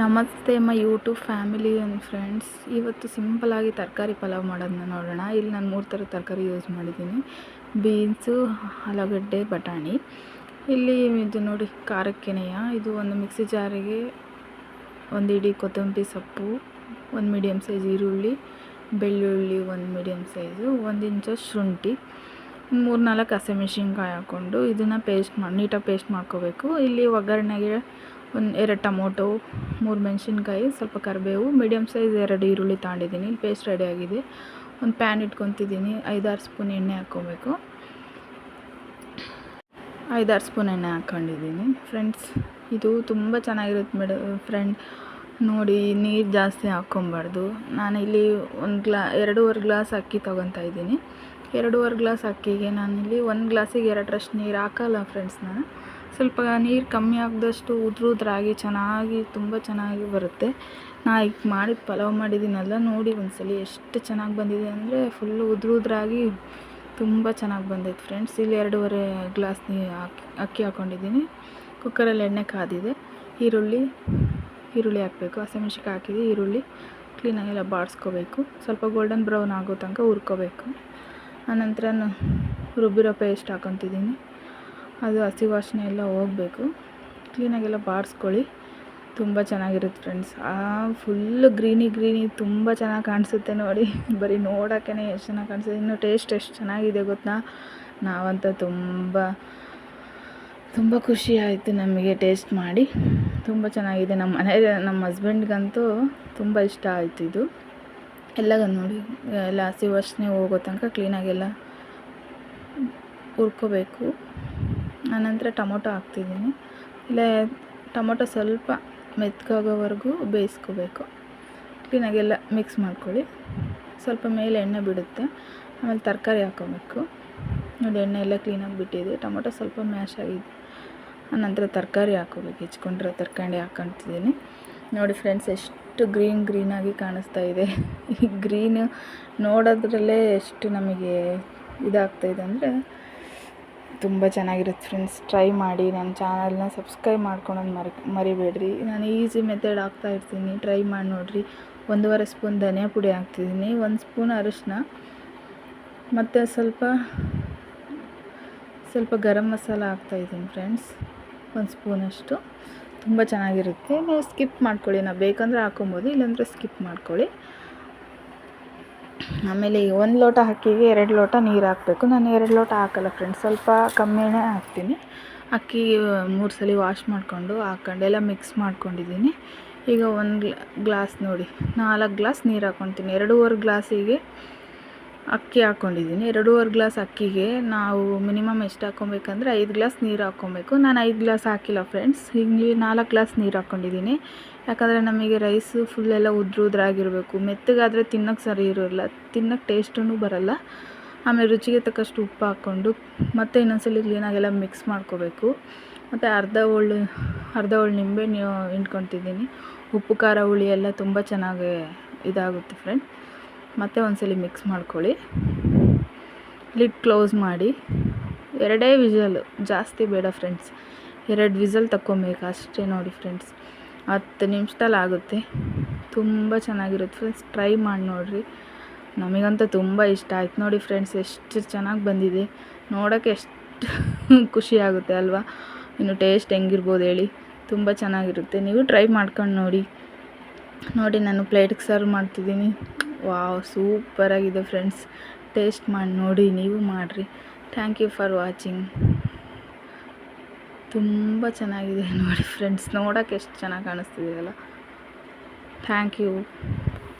ನಮಸ್ತೆ ಅಮ್ಮ YouTube family and friends ಇವತ್ತು ಸಿಂಪಲಾಗಿ ತರಕಾರಿ ಪಲಾವ್ ಮಾಡೋದನ್ನ ನೋಡೋಣ. ಇಲ್ಲಿ ನಾನು ಮೂರು ಥರ ತರಕಾರಿ ಯೂಸ್ ಮಾಡಿದ್ದೀನಿ. ಬೀನ್ಸು ಆಲೂಗಡ್ಡೆ, ಬಟಾಣಿ. ಇಲ್ಲಿ ಇದು ನೋಡಿ ಖಾರಕ್ಕೆನೆಯ ಇದು ಒಂದು ಮಿಕ್ಸಿ ಜಾರಿಗೆ ಒಂದು ಇಡೀ ಕೊತ್ತಂಬರಿ ಸೊಪ್ಪು, ಒಂದು ಮೀಡಿಯಮ್ ಸೈಜ್ ಈರುಳ್ಳಿ, ಬೆಳ್ಳುಳ್ಳಿ ಒಂದು ಮೀಡಿಯಮ್ ಸೈಜು ಒಂದು ಇಂಚು ಶುಂಠಿ ಮೂರು ನಾಲ್ಕು ಹಸಿಮೆಣ್ಸಿನ್ಕಾಯಿ ಹಾಕ್ಕೊಂಡು ಇದನ್ನು ಪೇಸ್ಟ್ ಮಾಡಿ ನೀಟಾಗಿ ಪೇಸ್ಟ್ ಮಾಡ್ಕೋಬೇಕು. ಇಲ್ಲಿ ಒಗ್ಗರಣೆಗೆ ಒಂದು ಎರಡು ಟೊಮೊಟೊ, ಮೂರು ಮೆಣಸಿನ್ಕಾಯಿ, ಸ್ವಲ್ಪ ಕರಿಬೇವು ಮೀಡಿಯಮ್ ಸೈಜ್ ಎರಡು ಈರುಳ್ಳಿ ತಗೊಂಡಿದ್ದೀನಿ. ಇಲ್ಲಿ ಪೇಸ್ಟ್ ರೆಡಿ ಆಗಿದೆ. ಒಂದು ಪ್ಯಾನ್ ಇಟ್ಕೊತಿದ್ದೀನಿ. ಐದಾರು ಸ್ಪೂನ್ ಎಣ್ಣೆ ಹಾಕ್ಕೋಬೇಕು. ಐದಾರು ಸ್ಪೂನ್ ಎಣ್ಣೆ ಹಾಕ್ಕೊಂಡಿದ್ದೀನಿ. ಫ್ರೆಂಡ್ಸ್ ಇದು ತುಂಬ ಚೆನ್ನಾಗಿರುತ್ತೆ ಮೇಡ ಫ್ರೆಂಡ್ ನೋಡಿ ನೀರು ಜಾಸ್ತಿ ಹಾಕ್ಕೊಬಾರ್ದು. ನಾನಿಲ್ಲಿ ಒಂದು ಗ್ಲಾ, ಎರಡೂವರೆ ಗ್ಲಾಸ್ ಅಕ್ಕಿ ತೊಗೊತಾ ಇದ್ದೀನಿ. ಎರಡೂವರೆ ಗ್ಲಾಸ್ ಅಕ್ಕಿಗೆ ನಾನಿಲ್ಲಿ ಒಂದು ಗ್ಲಾಸಿಗೆ ಎರಡರಷ್ಟು ನೀರು ಹಾಕಲ್ಲ ಫ್ರೆಂಡ್ಸ್ ನಾನು. ಸ್ವಲ್ಪ ನೀರು ಕಮ್ಮಿ ಆಗದಷ್ಟು ಉದ್ರ ಉದ್ರಾಗಿ ಚೆನ್ನಾಗಿ, ತುಂಬ ಚೆನ್ನಾಗಿ ಬರುತ್ತೆ. ನಾ ಈಗ ಮಾಡಿದ ಪಲಾವ್ ಮಾಡಿದ್ದೀನಲ್ಲ, ನೋಡಿ ಒಂದ್ಸಲ ಎಷ್ಟು ಚೆನ್ನಾಗಿ ಬಂದಿದೆ ಅಂದರೆ ಫುಲ್ಲು ಉದುರುದ್ರಾಗಿ ತುಂಬ ಚೆನ್ನಾಗಿ ಬಂದೈತೆ ಫ್ರೆಂಡ್ಸ್ ಇಲ್ಲಿ ಎರಡೂವರೆ ಗ್ಲಾಸ್ ನೀರು ಹಾಕಿ, ಅಕ್ಕಿ ಹಾಕ್ಕೊಂಡಿದ್ದೀನಿ ಕುಕ್ಕರಲ್ಲಿ ಎಣ್ಣೆ ಕಾದಿದೆ. ಈರುಳ್ಳಿ ಈರುಳ್ಳಿ ಹಾಕಬೇಕು. ಹಸಿಮೆಣ್ಸಿಕಾಯಿ ಹಾಕಿದೆ, ಈರುಳ್ಳಿ ಕ್ಲೀನಾಗೆಲ್ಲ ಬಾಡಿಸ್ಕೋಬೇಕು ಸ್ವಲ್ಪ ಗೋಲ್ಡನ್ ಬ್ರೌನ್ ಆಗೋ ತನಕ ಹುರ್ಕೋಬೇಕು. ಆನಂತರ ರುಬ್ಬಿರೋ ಪೇಸ್ಟ್ ಹಾಕೊತಿದ್ದೀನಿ. ಅದು ಹಸಿ ವಾಸನೆ ಎಲ್ಲ ಹೋಗಬೇಕು. ಕ್ಲೀನಾಗೆಲ್ಲ ಬಾಡಿಸ್ಕೊಳ್ಳಿ ತುಂಬ ಚೆನ್ನಾಗಿರುತ್ತೆ ಫ್ರೆಂಡ್ಸ್ ಆ ಫುಲ್ಲು ಗ್ರೀನಿ ಗ್ರೀನಿ ತುಂಬ ಚೆನ್ನಾಗಿ ಕಾಣಿಸುತ್ತೆ ನೋಡಿ. ಬರೀ ನೋಡೋಕ್ಕೇ ಎಷ್ಟು ಚೆನ್ನಾಗಿ ಕಾಣಿಸುತ್ತೆ. ಇನ್ನು ಟೇಸ್ಟ್ ಎಷ್ಟು ಚೆನ್ನಾಗಿದೆ ಗೊತ್ತಾ? ನಾವಂತೂ ತುಂಬ ತುಂಬ ಖುಷಿ ಆಯಿತು ನಮಗೆ ಟೇಸ್ಟ್ ಮಾಡಿ. ತುಂಬ ಚೆನ್ನಾಗಿದೆ. ನಮ್ಮ ಮನೆ ನಮ್ಮ ಹಸ್ಬೆಂಡ್ಗಂತೂ ತುಂಬ ಇಷ್ಟ ಆಯಿತು ಇದು. ಎಲ್ಲ ನೋಡಿ, ಎಲ್ಲ ಹಸಿ ವಾಸನೆ ಹೋಗೋ ತನಕ ಕ್ಲೀನಾಗೆಲ್ಲ ಹುರ್ಕೋಬೇಕು. ಆನಂತರ ಟೊಮೊಟೊ ಹಾಕ್ತಿದ್ದೀನಿ. ಇಲ್ಲೇ ಟೊಮೊಟೊ ಸ್ವಲ್ಪ ಮೆತ್ಕೋಗೋವರೆಗೂ ಬೇಯಿಸ್ಕೋಬೇಕು. ಕ್ಲೀನಾಗೆಲ್ಲ ಮಿಕ್ಸ್ ಮಾಡ್ಕೊಳ್ಳಿ. ಸ್ವಲ್ಪ ಮೇಲೆ ಎಣ್ಣೆ ಬಿಡುತ್ತೆ. ಆಮೇಲೆ ತರಕಾರಿ ಹಾಕೋಬೇಕು. ನೋಡಿ, ಎಣ್ಣೆ ಎಲ್ಲ ಕ್ಲೀನಾಗಿ ಬಿಟ್ಟಿದೆ. ಟೊಮೊಟೊ ಸ್ವಲ್ಪ ಮ್ಯಾಶ್ ಆಗಿದೆ. ಆನಂತರ ತರಕಾರಿ ಹಾಕೋಬೇಕು. ಹೆಚ್ಕೊಂಡಿರೋ ತರಕಾರಿ ಹಾಕೊತಿದ್ದೀನಿ ನೋಡಿ ಫ್ರೆಂಡ್ಸ್ ಎಷ್ಟು ಗ್ರೀನ್ ಗ್ರೀನಾಗಿ ಕಾಣಿಸ್ತಾ ಇದೆ. ಈ ಗ್ರೀನ್ ನೋಡೋದ್ರಲ್ಲೇ ಎಷ್ಟು ನಮಗೆ ಇದಾಗ್ತಾಯಿದೆ ಅಂದರೆ ತುಂಬ ಚೆನ್ನಾಗಿರುತ್ತೆ ಫ್ರೆಂಡ್ಸ್ ಟ್ರೈ ಮಾಡಿ ನನ್ನ ಚಾನಲ್ನ ಸಬ್ಸ್ಕ್ರೈಬ್ ಮಾಡ್ಕೊಳೋದು ಮರಿ ಮರಿಬೇಡ್ರಿ. ನಾನು ಈಸಿ ಮೆಥಡ್ ಹಾಕ್ತಾ ಇರ್ತೀನಿ. ಟ್ರೈ ಮಾಡಿ ನೋಡಿರಿ. ಒಂದೂವರೆ ಸ್ಪೂನ್ ಧನಿಯಾ ಪುಡಿ ಹಾಕ್ತಿದ್ದೀನಿ. ಒಂದು ಸ್ಪೂನ್ ಅರಿಶಿನ. ಮತ್ತು ಸ್ವಲ್ಪ ಸ್ವಲ್ಪ ಗರಂ ಮಸಾಲ ಹಾಕ್ತಾಯಿದ್ದೀನಿ ಫ್ರೆಂಡ್ಸ್ ಒಂದು ಸ್ಪೂನಷ್ಟು ತುಂಬ ಚೆನ್ನಾಗಿರುತ್ತೆ. ನೀವು ಸ್ಕಿಪ್ ಮಾಡ್ಕೊಳ್ಳಿ. ನಾವು ಬೇಕಂದರೆ ಹಾಕೊಬೋದು ಇಲ್ಲಾಂದರೆ ಸ್ಕಿಪ್ ಮಾಡ್ಕೊಳ್ಳಿ. ಆಮೇಲೆ ಒಂದು ಲೋಟ ಅಕ್ಕಿಗೆ ಎರಡು ಲೋಟ ನೀರು ಹಾಕಬೇಕು. ನಾನು ಎರಡು ಲೋಟ ಹಾಕಲ್ಲ ಫ್ರೆಂಡ್ಸ್ ಸ್ವಲ್ಪ ಕಮ್ಮಿನೇ ಹಾಕ್ತೀನಿ. ಅಕ್ಕಿ ಮೂರು ಸಲ ವಾಶ್ ಮಾಡಿಕೊಂಡು ಹಾಕ್ಕೊಂಡು ಎಲ್ಲ ಮಿಕ್ಸ್ ಮಾಡ್ಕೊಂಡಿದ್ದೀನಿ. ಈಗ ಒಂದು ಗ್ಲಾಸ್ ನೋಡಿ, ನಾಲ್ಕು ಗ್ಲಾಸ್ ನೀರು ಹಾಕ್ಕೊತೀನಿ. ಎರಡೂವರೆ ಗ್ಲಾಸಿಗೆ ಅಕ್ಕಿ ಹಾಕ್ಕೊಂಡಿದ್ದೀನಿ ಎರಡೂವರೆ ಗ್ಲಾಸ್ ಅಕ್ಕಿಗೆ ನಾವು ಮಿನಿಮಮ್ ಎಷ್ಟು ಹಾಕ್ಕೊಬೇಕಂದ್ರೆ ಐದು ಗ್ಲಾಸ್ ನೀರು ಹಾಕ್ಕೊಬೇಕು. ನಾನು ಐದು ಗ್ಲಾಸ್ ಹಾಕಿಲ್ಲ ಫ್ರೆಂಡ್ಸ್. ಇಲ್ಲಿ ನಾಲ್ಕು ಗ್ಲಾಸ್ ನೀರು ಹಾಕ್ಕೊಂಡಿದ್ದೀನಿ ಯಾಕಂದರೆ ನಮಗೆ ರೈಸು ಫುಲ್ಲೆಲ್ಲ ಉದ್ರು ಉದ್ರಾಗಿರಬೇಕು ಮೆತ್ತಗಾದರೆ ತಿನ್ನೋಕ್ಕೆ ಸರಿ ಇರೋಲ್ಲ. ತಿನ್ನೋಕ್ಕೆ ಟೇಸ್ಟೂ ಬರಲ್ಲ. ಆಮೇಲೆ ರುಚಿಗೆ ತಕ್ಕಷ್ಟು ಉಪ್ಪು ಹಾಕ್ಕೊಂಡು ಮತ್ತೆ ಇನ್ನೊಂದ್ಸಲ ಕ್ಲೀನಾಗೆಲ್ಲ ಮಿಕ್ಸ್ ಮಾಡ್ಕೋಬೇಕು. ಮತ್ತು ಅರ್ಧ ಒಳ್ಳು ಅರ್ಧ ಒಳ್ಳು ನಿಂಬೆಹಣ್ಣು ಹಿಂಡ್ಕೊತಿದ್ದೀನಿ ಉಪ್ಪು ಖಾರ ಹುಳಿ ಎಲ್ಲ ತುಂಬ ಚೆನ್ನಾಗಿ ಇದಾಗುತ್ತೆ ಫ್ರೆಂಡ್ ಮತ್ತೆ ಒಂದ್ಸಲಿ ಮಿಕ್ಸ್ ಮಾಡ್ಕೊಳ್ಳಿ. ಲಿಡ್ ಕ್ಲೋಸ್ ಮಾಡಿ. ಎರಡೇ ವಿಸಲ್ ಜಾಸ್ತಿ ಬೇಡ ಫ್ರೆಂಡ್ಸ್ ಎರಡು ವಿಸಲ್ ತಕ್ಕೊಬೇಕು ಅಷ್ಟೇ ನೋಡಿ ಫ್ರೆಂಡ್ಸ್ ಹತ್ತು ನಿಮಿಷದಲ್ಲಿ ಆಗುತ್ತೆ. ತುಂಬ ಚೆನ್ನಾಗಿರುತ್ತೆ ಫ್ರೆಂಡ್ಸ್ ಟ್ರೈ ಮಾಡಿ ನೋಡಿರಿ. ನಮಗಂತೂ ತುಂಬ ಇಷ್ಟ. ಆಯ್ತು ನೋಡಿ ಫ್ರೆಂಡ್ಸ್ ಎಷ್ಟು ಚೆನ್ನಾಗಿ ಬಂದಿದೆ. ನೋಡೋಕ್ಕೆ ಎಷ್ಟು ಖುಷಿ ಆಗುತ್ತೆ ಅಲ್ವಾ? ಇನ್ನು ಟೇಸ್ಟ್ ಹೆಂಗಿರ್ಬೋದು ಹೇಳಿ. ತುಂಬ ಚೆನ್ನಾಗಿರುತ್ತೆ. ನೀವು ಟ್ರೈ ಮಾಡ್ಕೊಂಡು ನೋಡಿ. ನೋಡಿ ನಾನು ಪ್ಲೇಟಿಗೆ ಸರ್ವ್ ಮಾಡ್ತಿದ್ದೀನಿ. Wow ಸೂಪರಾಗಿದೆ friends. ಟೇಸ್ಟ್ ಮಾಡಿ ನೋಡಿ, ನೀವು ಮಾಡಿರಿ. ಥ್ಯಾಂಕ್ ಯು ಫಾರ್ ವಾಚಿಂಗ್ ತುಂಬ ಚೆನ್ನಾಗಿದೆ ನೋಡಿ ಫ್ರೆಂಡ್ಸ್. ನೋಡೋಕ್ಕೆ ಎಷ್ಟು ಚೆನ್ನಾಗಿ ಕಾಣಿಸ್ತಿದೆಯಲ್ಲ ಥ್ಯಾಂಕ್ ಯು